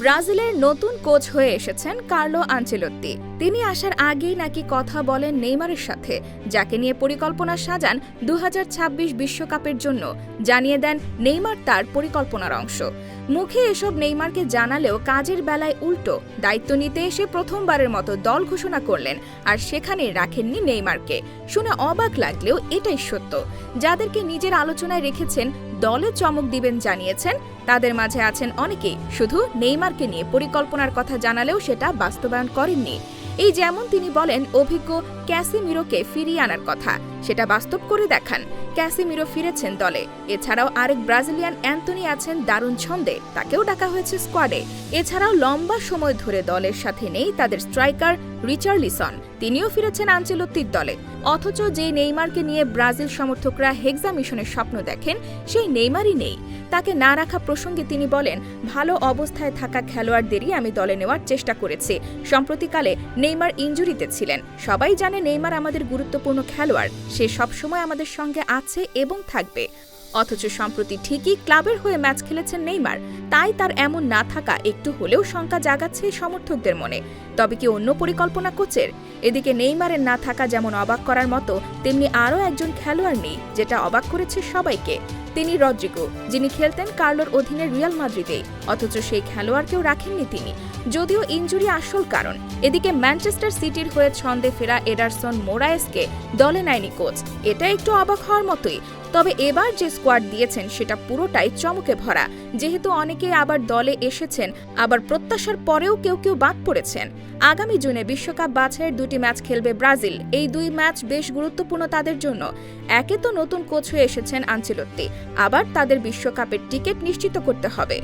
ব্রাজিলের নতুন কোচ হয়ে এসেছেন কার্লো আঞ্চেলত্তি তিনি আসার আগেই নাকি কথা বলেন নেইমারের সাথে, যাকে নিয়ে পরিকল্পনা সাজান দু বিশ্বকাপের জন্য, জানিয়ে দেন নেইমার তার পরিকল্পনার অংশ। মুখে এসব নেইমারকে জানালেও কাজের বেলায় উল্টো দায়িত্ব নিতে এসে প্রথমবারের মতো দল ঘোষণা করলেন, আর সেখানে রাখেননি নেইমারকে। শুনে অবাক লাগলেও এটাই সত্য। যাদেরকে নিজের আলোচনায় রেখেছেন, দলে চমক দিবেন জানিয়েছেন, তাদের মাঝে আছেন অনেকেই। শুধু নেইমারকে নিয়ে পরিকল্পনার কথা জানালেও সেটা বাস্তবায়ন করেননি। এই যেমন তিনি বলেন, অভিজ্ঞ ক্যাসিমিরোকে ফিরিয়ে আনার কথা। সেটা বাস্তব করে দেখান। ক্যাসিমিরো ফিরেছেন দলে। এছাড়াও আরেক ব্রাজিলিয়ান অ্যান্টনি আছেন দারুণ ছন্দে। তাকেও ডাকা হয়েছে স্কোয়াডে। এছাড়াও লম্বা সময় ধরে দলের সাথে নেই তাদের স্ট্রাইকার রিচার্লিসন। তিনিও ফিরেছেন আঞ্চলত্তির দলে। অথচ যে নেইমারকে নিয়ে ব্রাজিল সমর্থকরা হেক্সা মিশনের স্বপ্ন দেখেন, সেই নেইমারই নেই। তাকে না রাখা প্রসঙ্গে তিনি বলেন, ভালো অবস্থায় থাকা খেলোয়াড়দেরই আমি দলে নেওয়ার চেষ্টা করেছি। সম্প্রতিকালে নেইমার ইঞ্জুরিতে ছিলেন। সবাই জানে নেইমার আমাদের গুরুত্বপূর্ণ খেলোয়াড়। সে সবসময় আমাদের সঙ্গে আছে এবং থাকবে। অথচ সম্প্রতি ঠিকই ক্লাবের হয়ে ম্যাচ খেলেছেন নেইমার, তাই তার এমন না থাকা একটু হলেও শঙ্কা জাগাচ্ছে সমর্থকদের মনে। তবে কি অন্য পরিকল্পনা কোচের? এদিকে নেইমারের না থাকা যেমন অবাক করার মতো, তেমনি আরও একজন খেলোয়াড় নেই, যেটা অবাক করেছে সবাইকে। তিনি রদ্রিগো, যিনি খেলতেন কার্লোর অধীনে রিয়াল মাদ্রিদে। অথচ সেই খেলোয়াড়কেও রাখেননি তিনি। যদিও ইঞ্জুরি আসল কারণ, এদিকে ম্যানচেস্টার সিটির হয়ে ছন্দে ফেরা এডারসন মোরায়েসকে দলে নেয়নি কোচ। এটা একটু অবাক হওয়ার মতোই। তবে এবার যে স্কোয়াড দিয়েছেন, সেটা পুরোটাই চমকে ভরা। যেহেতু অনেকে আবার দলে এসেছেন, আবার প্রত্যাশার পরেও কেউ কেউ বাদ পড়েছেন। আগামী জুনে বিশ্বকাপ বাছাইয়ের দুটি ম্যাচ খেলবে ব্রাজিল। এই দুই ম্যাচ বেশ গুরুত্বপূর্ণ তাদের জন্য। একে তো নতুন কোচ হয়ে এসেছেন আঞ্চলত্তি। আবার তাদের বিশ্বকাপের টিকিট নিশ্চিত করতে হবে।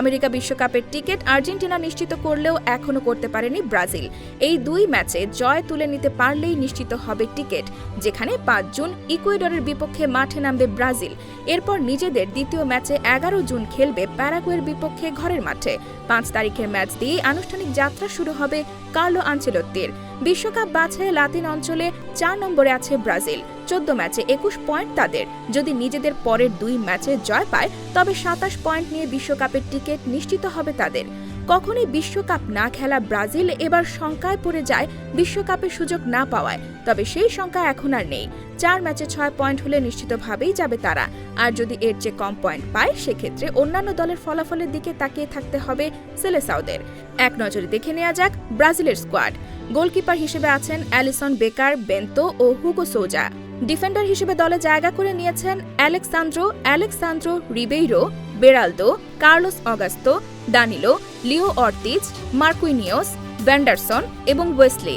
আমেরিকা বিশ্বকাপের টিকিট আর্জেন্টিনা নিশ্চিত করলেও এখনও করতে পারেনি ব্রাজিল। এই দুই ম্যাচে জয় তুলে নিতে পারলেই নিশ্চিত হবে টিকিট, যেখানে পাঁচ জুন ইকুয়েডরের বিপক্ষে মাঠে নামবে ব্রাজিল। এরপর নিজেদের দ্বিতীয় ম্যাচে এগারো জুন খেলবে প্যারাগুয়ের বিপক্ষে ঘরের মাঠে। পাঁচ তারিখের ম্যাচ দিয়ে আনুষ্ঠানিক যাত্রা শুরু হবে কার্লো আঞ্চেলত্তির বিশ্বকাপ বাছাই লাতিন অঞ্চলে চার নম্বরে আছে ব্রাজিল। চোদ্দ ম্যাচে একুশ পয়েন্ট তাদের। যদি নিজেদের পরের দুই ম্যাচে জয় পায়, তবে সাতাশ পয়েন্ট নিয়ে বিশ্বকাপের টিকিট নিশ্চিত হবে তাদের। কখনই বিশ্বকাপ না খেলা ব্রাজিল এবার শঙ্কায় পড়ে যায় বিশ্বকাপের সুযোগ না পাওয়ায়। তবে সেই শঙ্কা এখন আর নেই। চার ম্যাচে ছয় পয়েন্ট হলে নিশ্চিতভাবেই যাবে তারা। আর যদি এর চেয়ে কম পয়েন্ট পায়, সেক্ষেত্রে অন্যান্য দলের ফলাফলের দিকে তাকিয়ে থাকতে হবে সেলেসাউদের এক নজরে দেখে নেওয়া যাক ব্রাজিলের স্কোয়াড। গোলকিপার হিসেবে আছেন অ্যালিসন বেকার, বেন্তো ও হুগো সোজা। ডিফেন্ডার হিসেবে দলে জায়গা করে নিয়েছেন Alexsandro Alexsandro Ribeiro, Beraldo, Carlos Augusto, Danilo, Leo Ortiz, Marquinhos Vanderson এবং ওয়েসলি।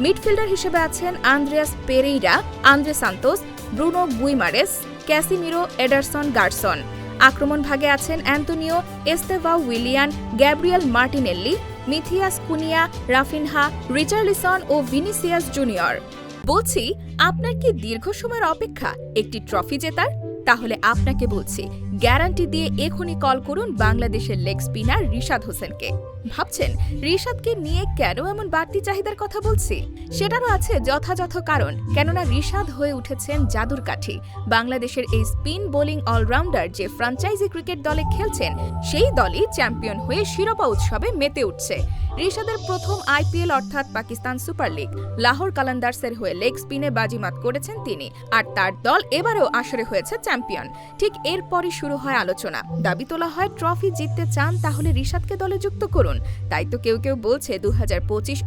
মিডফিল্ডার হিসেবে আছেন Andreas Pereira, Andre Santos, Bruno Guimaraes, Casemiro Ederson Gerson. আক্রমণ ভাগে আছেন Antonio Estevao Willian, Gabriel Martinelli, Matheus Cunha, Raphinha, Richarlison ও Vinicius junior. বলছি, আপনার কি দীর্ঘ সময়ের অপেক্ষা একটি ট্রফি জেতার? তাহলে আপনাকে বলছি গ্যারান্টি দিয়ে এখনই কল করুন বাংলাদেশের লেগ স্পিনার রিশাদ হোসেনকে। ভাবছেন, রিশাদকে নিয়ে কেন এমন বাড়তি চাহিদার কথা বলছি? সেটারও আছে যথাযথ কারণ, কেননা রিশাদ হয়ে উঠেছেন জাদুর কাঠি। বাংলাদেশের এই স্পিন বোলিং অলরাউন্ডার যে ফ্রাঞ্চাইজি ক্রিকেট দলে খেলছেন, সেই দলই চ্যাম্পিয়ন হয়ে শিরোপা উৎসবে মেতে উঠছে। রিশাদের প্রথম আইপিএল অর্থাৎ পাকিস্তান সুপার লিগ, লাহোর কালান্দার্সের হয়ে লেগ স্পিনে বাজিমাত করেছেন তিনি, আর তার দল এবারেও আসরে হয়েছে চ্যাম্পিয়ন। ঠিক এরপরই শুরু হয় আলোচনা। দাবি তোলা হয়, ট্রফি জিততে চান, তাহলে রিশাদকে দলে যুক্ত করুন। তাই তো কেউ কেউ বলছে দু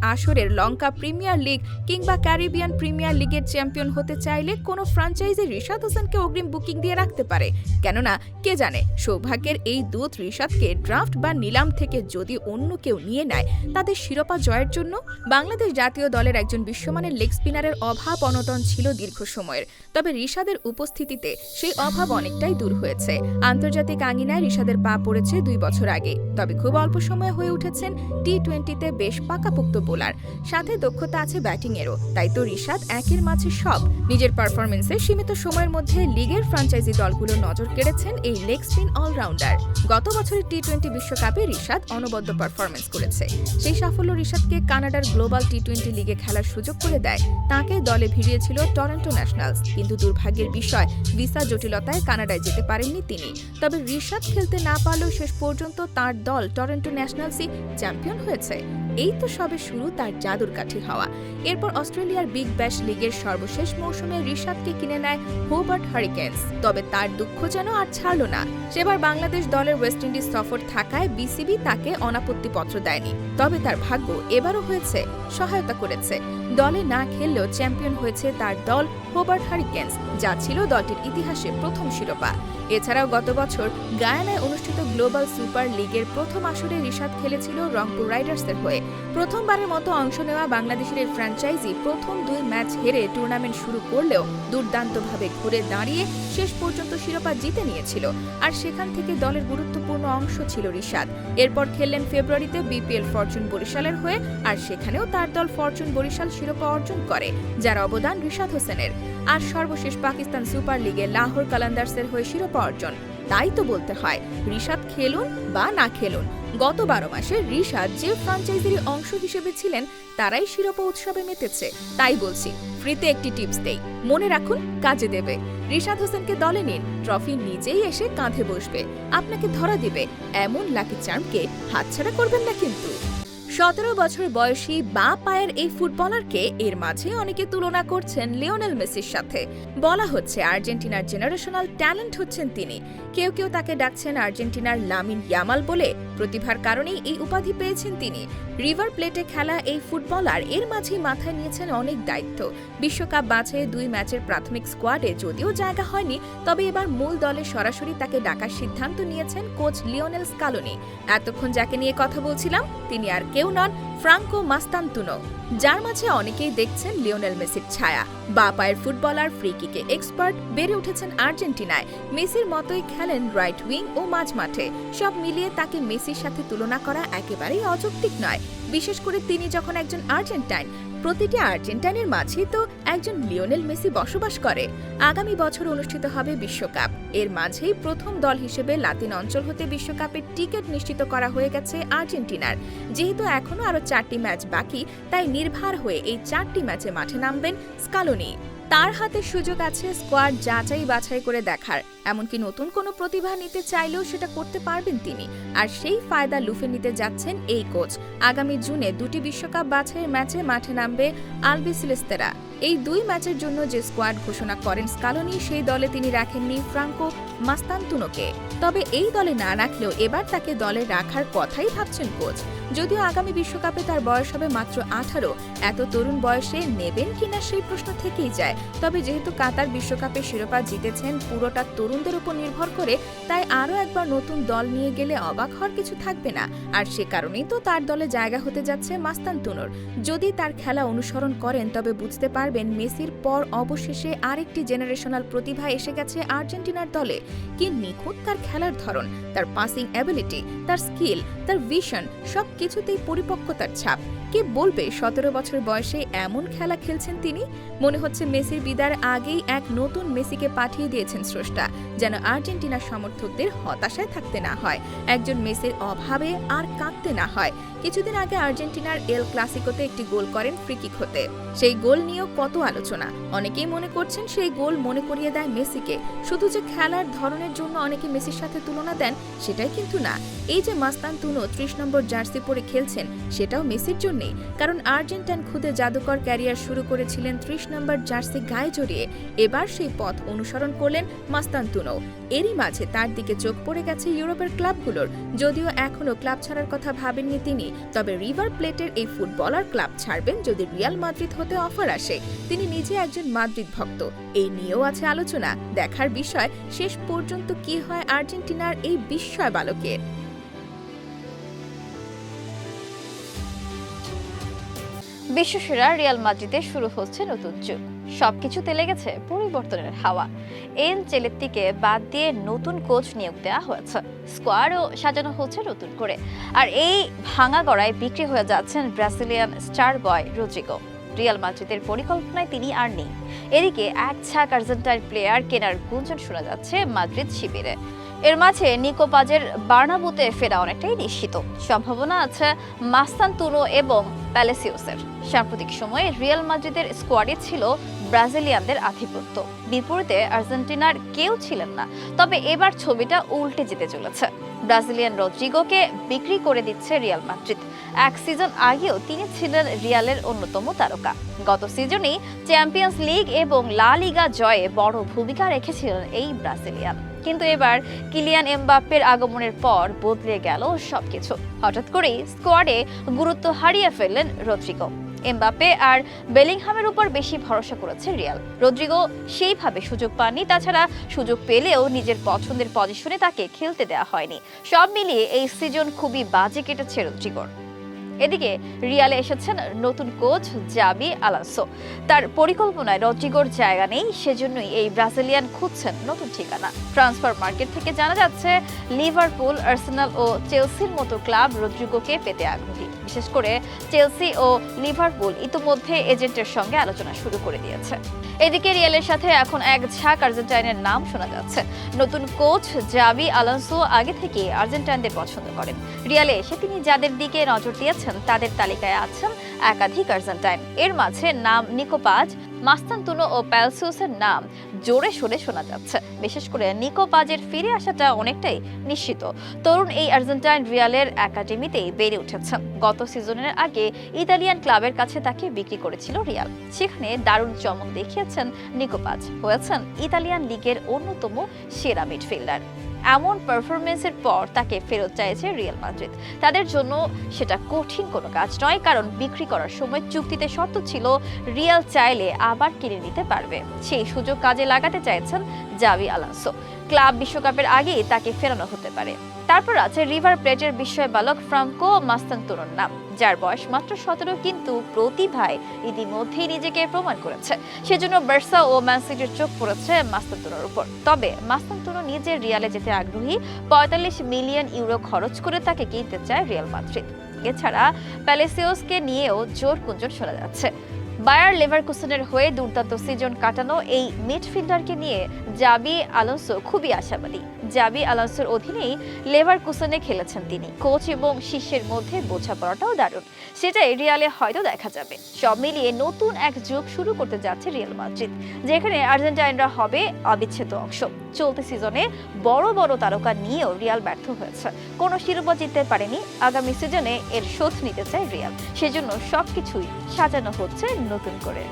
আসরের লঙ্কা প্রিমিয়ার লিগ কিংবা ক্যারিবিয়ান প্রিমিয়ার লিগের চ্যাম্পিয়ন হতে চাইলে কোনো ফ্রাঞ্চাইজি রিশাদ হোসেনকে অগ্রিম বুকিং দিয়ে রাখতে পারে। কেননা, কে জানে, সৌভাগ্যের এই দূত রিশাদকে ড্রাফট বা নিলাম থেকে যদি অন্য কেউ নিয়ে নেয়, তাদের শিরোপা জয়ের জন্য বাংলাদেশ জাতীয় দলের একজন বিশ্বমানের লেগ স্পিনারের অভাব অনটন ছিল দীর্ঘ সময়ের। তবে রিশাদের উপস্থিতিতে সেই অভাব অনেকটাই দূর হয়েছে। আন্তর্জাতিক আঙিনায় রিশাদের পা পড়েছে দুই বছর আগে। তবে খুব অল্প সময়ে হয়ে উঠেছেন টি টোয়েন্টিতে বেশ পাকাপোক্ত বোলার। সাথে দক্ষতা আছে ব্যাটিংয়েরও। তাই তো রিশাদ একের মাঝে সব। নিজের পারফরমেন্সে সীমিত সময়ের মধ্যে লিগের ফ্রাঞ্চাইজি দলগুলো নজর কেড়েছেন এই লেগ স্পিন অলরাউন্ডার। গত বছরের টি টোয়েন্টি বিশ্বকাপে রিশাদ অনবদ্য পারফরমেন্স করেছে। সেই সাফল্য রিশাদকে কানাডার গ্লোবাল টি টোয়েন্টি লিগে খেলার সুযোগ করে দেয়। তাকে দলে ভিড়িয়েছিল টরন্টো ন্যাশনালস। কিন্তু দুর্ভাগ্যের বিষয়, ভিসা জটিলতায় কানাডায় যেতে পারেননি তিনি। তিনি তবে রিশাদ খেলতে না পারলেও শেষ পর্যন্ত তার দল টরেন্টো ন্যাশনালসই চ্যাম্পিয়ন হয়েছে। এই তো সবে শুরু তার জাদুর কাঠি হওয়া। এরপর অস্ট্রেলিয়ার বিগ ব্যাশ লিগের সর্বশেষ মৌসুমে রিশাদকে কিনে নেয় হোবার্ট হারিকেন্স। তবে তার দুঃখ যেন আর ছাড়ল না। সেবার বাংলাদেশ দলের ওয়েস্ট ইন্ডিজ সফর থাকায় বিসিবি তাকে অনাপত্তিপত্র দেয়নি। তবে তার ভাগ্য এবারও হয়েছে, সহায়তা করেছে। দলে না খেললেও চ্যাম্পিয়ন হয়েছে তার দল হোবার্ট হারিকেন্স, যা ছিল দলটির ইতিহাসে প্রথম শিরোপা। এছাড়াও গত বছর গায়ানায় অনুষ্ঠিত গ্লোবাল সুপার লিগের প্রথম আসরে রিশাদ খেলেছিল রংপুর রাইডার্সের হয়ে। প্রথমবারের মতো অংশ নেওয়া বাংলাদেশের এই ফ্র্যাঞ্চাইজি প্রথম দুই ম্যাচ হেরে টুর্নামেন্ট শুরু করলেও দুর্দান্তভাবে ঘুরে দাঁড়িয়ে শেষ পর্যন্ত শিরোপা জিতে নিয়েছিল। আর সেখান থেকে দলের গুরুত্বপূর্ণ অংশ ছিল রিশাদ। এরপর খেললেন ফেব্রুয়ারিতে বিপিএল ফরচুন বরিশালের হয়ে, আর সেখানেও তার দল ফরচুন বরিশাল শিরোপা অর্জন করে, যার অবদান রিশাদ হোসেনের। আর সর্বশেষ পাকিস্তান সুপার লিগে লাহোর কালান্দার্সের হয়ে শিরোপা অর্জন। তাই তো বলতে হয়, রিশাদ খেলুন বা না খেলুন। গত বারো মাসে রিশাদ যে ফ্রাঞ্চাইজির অংশ হিসেবে ছিলেন, তারাই শিরোপা উৎসবে মেতেছে। তাই বলছি, ফ্রিতে একটি টিপস দেই। মনে রাখুন, কাজে দেবে। রিশাদ হোসেনকে দলে নিন, ট্রফি নিজেই এসে কাঁধে বসবে। আপনাকে ধরা দিবে, এমন লাকি চার্মকে হাতছাড়া করবেন না কিন্তু। সতেরো বছর বয়সী বা পায়ের এই ফুটবলারকে এর মাঝে অনেকে তুলনা করছেন লিওনেল মেসির সাথে। বলা হচ্ছে আর্জেন্টিনার জেনারেশনাল ট্যালেন্ট হচ্ছেন তিনি। কেউ কেউ তাকে ডাকছেন আর্জেন্টিনার লামিন ইয়ামাল বলে। প্রতিভার কারণেই এই উপাধি পেয়েছেন তিনি। রিভার প্লেটে খেলা এই ফুটবলার এর মাঝেই মাথায় নিয়েছেন অনেক দায়িত্ব। বিশ্বকাপ বাছাইয়ে দুই ম্যাচের প্রাথমিক স্কোয়াডে যদিও জায়গা হয়নি, তবে এবার মূল দলে সরাসরি তাকে ডাকার সিদ্ধান্ত নিয়েছেন কোচ লিওনেল স্কালোনি। এতক্ষণ যাকে নিয়ে কথা বলছিলাম, তিনি আর কেউ নন ফ্রাঙ্কো মাস্তান্তুনো, যার মাঝে অনেকেই দেখছেন লিওনেল মেসির ছায়া। বা পায়ের ফুটবলার ফ্রিকিকে এক্সপার্ট বেড়ে উঠেছেন আর্জেন্টিনায়। মেসির মতোই খেলেন রাইট উইং ও মাঝ মাঠে। সব মিলিয়ে তাকে মেসির সাথে তুলনা করা একেবারেই অযৌক্তিক নয়। বিশেষ করে তিনি যখন একজন আর্জেন্টাইন প্রতিটি আর্জেন্টাইনের মাঝেই তো একজন লিওনেল মেসি বসবাস করে। আগামী বছর অনুষ্ঠিত হবে বিশ্বকাপ। এর মাঝেই প্রথম দল হিসেবে লাতিন অঞ্চল হতে বিশ্বকাপের টিকিট নিশ্চিত করা হয়ে গেছে আর্জেন্টিনার। যেহেতু এখনও আরও চারটি ম্যাচ বাকি, তাই নির্ভার হয়ে এই চারটি ম্যাচে মাঠে নামবেন স্কালোনি। তার হাতে সুযোগ আছে স্কোয়াড যাচাই বাছাই করে দেখার। এমনকি নতুন কোনো প্রতিভা নিতে চাইলেও সেটা করতে পারবেন তিনি। আর সেই ফায়দা লুফে নিতে যাচ্ছেন এই কোচ। আগামী জুনে দুটি বিশ্বকাপ বাছাইয়ের ম্যাচে মাঠে নামবে আলবি সিলেস্তেরা এই দুই ম্যাচের জন্য যে স্কোয়াড ঘোষণা করেন স্কালোনি, সেই দলে তিনি রাখেননি ফ্রাঙ্কো মাস্তান্তুনোকে। তবে এই দলে না রাখলেও এবার তাকে দলে রাখার কথাই ভাবছেন কোচ। যদিও আগামী বিশ্বকাপে তার বয়স হবে মাত্র আঠারো, এত তরুণ বয়সে নেবেন কিনা সেই প্রশ্ন থেকেই যায়। তবে যেহেতু কাতার বিশ্বকাপে শিরোপা জিতেছেন পুরোটা তরুণদের উপর নির্ভর করে, তাই আরও একবার নতুন দল নিয়ে গেলে অবাক হওয়ার কিছু থাকবে না। আর সে কারণেই তো তার দলে জায়গা হতে যাচ্ছে মাস্তান্তুনোর। যদি তার খেলা অনুসরণ করেন, তবে বুঝতে পারবেন মেসির পর অবশেষে আরেকটি জেনারেশনাল প্রতিভা এসে গেছে আর্জেন্টিনার দলে। কি নিখুঁত তার খেলার ধরন, তার পাসিং অ্যাবিলিটি তার স্কিল তার ভিশন সব কিছুতেই পরিপক্কতার ছাপ। কে বলবে সতেরো বছর বয়সে এমন খেলা খেলছেন তিনি? মনে হচ্ছে মেসির বিদার আগেই এক নতুন মেসিকে পাঠিয়ে দিয়েছেন স্রষ্টা। যেন আর্জেন্টিনার সমর্থকদের হতাশায় থাকতে না হয়। একজন মেসির অভাবে আর কাঁদতে না হয়। কিছুদিন আগে আর্জেন্টিনার এল ক্লাসিকোতে একটি গোল করেন ফ্রিকিক হতে। সেই গোল নিয়েও কত আলোচনা। অনেকেই মনে করছেন সেই গোল মনে করিয়ে দেয় মেসিকে। শুধু যে খেলার ধরনের জন্য অনেকে মেসির সাথে তুলনা দেন, সেটাই কিন্তু না। এই যে মাস্তান তুনো ত্রিশ নম্বর জার্সি পরে খেলছেন, সেটাও মেসির জন্যেই। কারণ আর্জেন্টাইন খুদে জাদুকর ক্যারিয়ার শুরু করেছিলেন ত্রিশ নম্বর জার্সি গায়ে জড়িয়ে। এবার সেই পথ অনুসরণ করলেন মাস্তান তুনো এরই মাঝে তার দিকে চোখ পড়ে গেছে ইউরোপের ক্লাবগুলোর। যদিও এখনও ক্লাব ছাড়ার কথা ভাবেননি তিনি, তবে রিভার প্লেটের এই ফুটবলার ক্লাব ছাড়বেন যদি রিয়াল মাদ্রিদ হতে অফার আসে। তিনি নিজে একজন মাদ্রিদ ভক্ত। এই নিয়েও আছে আলোচনা। দেখার বিষয়, শেষ পর্যন্ত কি হয় আর্জেন্টিনার এই বিস্ময় বালকের বিশ্বসেরা রিয়াল মাদ্রিদে শুরু হচ্ছে নতুন যুগ। সবকিছু তেলে গেছে পরিবর্তনের হাওয়া। এন চেলেত্তিকে বাদ দিয়ে নতুন কোচ নিয়োগ দেওয়া হয়েছে। স্কোয়াডও সাজানো হচ্ছে নতুন করে। আর এই ভাঙা গড়ায় বিক্রি হয়ে যাচ্ছেন Brazilian star boy Rodrygo Real মাদ্রিদের পরিকল্পনায় তিনি আর নেই। এদিকে এক ছাক আর্জেন্টাইন প্লেয়ার কেনার গুঞ্জন শোনা যাচ্ছে মাদ্রিদ শিবিরে। এর মাঝে নিকোপাজের বার্নাবুতে ফেরা অনেকটাই নিশ্চিত। সম্ভাবনা আছে মাস্তান তুনো এবং প্যালেসিওসের। সাম্প্রতিক সময়ে রিয়াল মাদ্রিদের স্কোয়াডে ছিল ব্রাজিলিয়ানদের আধিপত্য। বিপরীতে আর্জেন্টিনার কেউ ছিলেন না। তবে এবার ছবিটা উল্টে যেতে চলেছে। ব্রাজিলিয়ান রদ্রিগোকে বিক্রি করে দিচ্ছে রিয়াল মাদ্রিদ। এক সিজন আগেও তিনি ছিলেন রিয়ালের অন্যতম তারকা। গত সিজনেই চ্যাম্পিয়ন্স লিগ এবং লা লিগা জয়ে বড় ভূমিকা রেখেছিলেন এই ব্রাজিলিয়ান। কিন্তু এবার কিলিয়ান এমবাপ্পের আগমনের পর বদলে গেল সবকিছু। হঠাৎ করেই স্কোয়াডে গুরুত্ব হারিয়ে ফেললেন রদ্রিগো। এমবাপ্পে আর বেলিংহামের উপর বেশি ভরসা করেছে রিয়াল। রদ্রিগো সেইভাবে সুযোগ পাননি, তাছাড়া সুযোগ পেলেও নিজের পছন্দের পজিশনে তাকে খেলতে দেওয়া হয়নি। সব মিলিয়ে এই সিজন খুবই বাজে কেটেছে রদ্রিগোর। এদিকে রিয়ালে এসেছেন নতুন কোচ জাবি আলাসো তার পরিকল্পনায় রজিগোর জায়গা নেই, সেজন্যই এই ব্রাজিলিয়ান খুঁজছেন নতুন ঠিকানা। ট্রান্সফার মার্কেট থেকে জানা যাচ্ছে, লিভারপুল, আর্সেনাল ও চেলসির মতো ক্লাব রদ্রিগোকে পেতে আগ্রহী। বিশেষ করে চেলসি ও লিভারপুল ইতিমধ্যে এজেন্টের সঙ্গে আলোচনা শুরু করে দিয়েছে। এদিকে রিয়ালের সাথে এখন এক ঝাঁক আর্জেন্টাইনের নাম শোনা যাচ্ছে। নতুন কোচ জাবি আলানসো আগে থেকে আর্জেন্টাইনদের পছন্দ করেন। রিয়ালে এসে তিনি যাদের দিকে নজর দিয়েছেন, তাদের তালিকায় আছেন একাধিক আর্জেন্টাইন। এর মাঝে নাম নিকোপাজ মাস্তান্তুনো ও প্যালসিউসের নাম জোরে সোরে শোনা যাচ্ছে। বিশেষ করে নিকোপাজের ফিরে আসাটা অনেকটাই নিশ্চিত। তরুণ এই আর্জেন্টাইন রিয়ালের একাডেমিতেই বেড়ে উঠেছেন গত সিজনের আগে ইতালিয়ান ক্লাবের কাছে তাকে বিক্রি করেছিল রিয়াল। সেখানে দারুণ চমক দেখিয়েছেন নিকোপাজ হয়েছেন ইতালিয়ান লিগের অন্যতম সেরা মিডফিল্ডার। এমন পারফরমেন্সের পর তাকে ফেরত চাইছে রিয়াল মাদ্রিদ তাদের জন্য সেটা কঠিন কোনো কাজ নয়, কারণ বিক্রি করার সময় চুক্তিতে শর্ত ছিল রিয়াল চাইলে আবার কিনে নিতে পারবে। সেই সুযোগ কাজে লাগাতে চাইছেন জাভি আলানসো ক্লাব বিশ্বকাপের আগেই তাকে ফেরানো হতে পারে। তারপর আছে রিভার প্লেটের বিস্ময় বালক ফ্রাঙ্কো মাস্তান্তোরোর নাম। যার বয়স মাত্র সতেরো, কিন্তু প্রতিভায় ইতিমধ্যেই নিজেকে প্রমাণ করেছে। সেজন্য বার্সা ও ম্যানসিটির চোখ পড়েছে মাস্তান্তোনোর উপর। তবে মাস্তান্তোনো নিজে রিয়ালে যেতে আগ্রহী, পঁয়তাল্লিশ মিলিয়ন ইউরো খরচ করে তাকে কিনতে চায় রিয়াল মাদ্রিদ। এছাড়া প্যালেসিওসকে নিয়েও জোর কুঞ্জন শোনা যাচ্ছে। বায়ার লেভারকুসেনের হয়ে দুর্দান্ত সিজন কাটানো এই মিডফিল্ডারকে নিয়ে জাবি আলোনসো খুবই আশাবাদী। জাবি আলোনসোর অধীনেই লেভার কুসনে খেলেছেন তিনি। কোচ এবং শিষ্যের মধ্যে বোঝাপড়াটাও দারুণ। সেটাই রিয়ালে হয়তো দেখা যাবে। সব মিলিয়ে নতুন এক যুগ শুরু করতে যাচ্ছে রিয়াল মাদ্রিদ, যেখানে আর্জেন্টাইনরা হবে অবিচ্ছেদ্য অংশ। চলতি সিজনে বড় বড় তারকা নিয়েও রিয়াল ব্যর্থ হয়েছে। কোনো শিরোপা জিততে পারেনি, আগামী সিজনে এর শোধ নিতে চায় রিয়াল। সেজন্য সবকিছুই সাজানো হচ্ছে নতুন করে।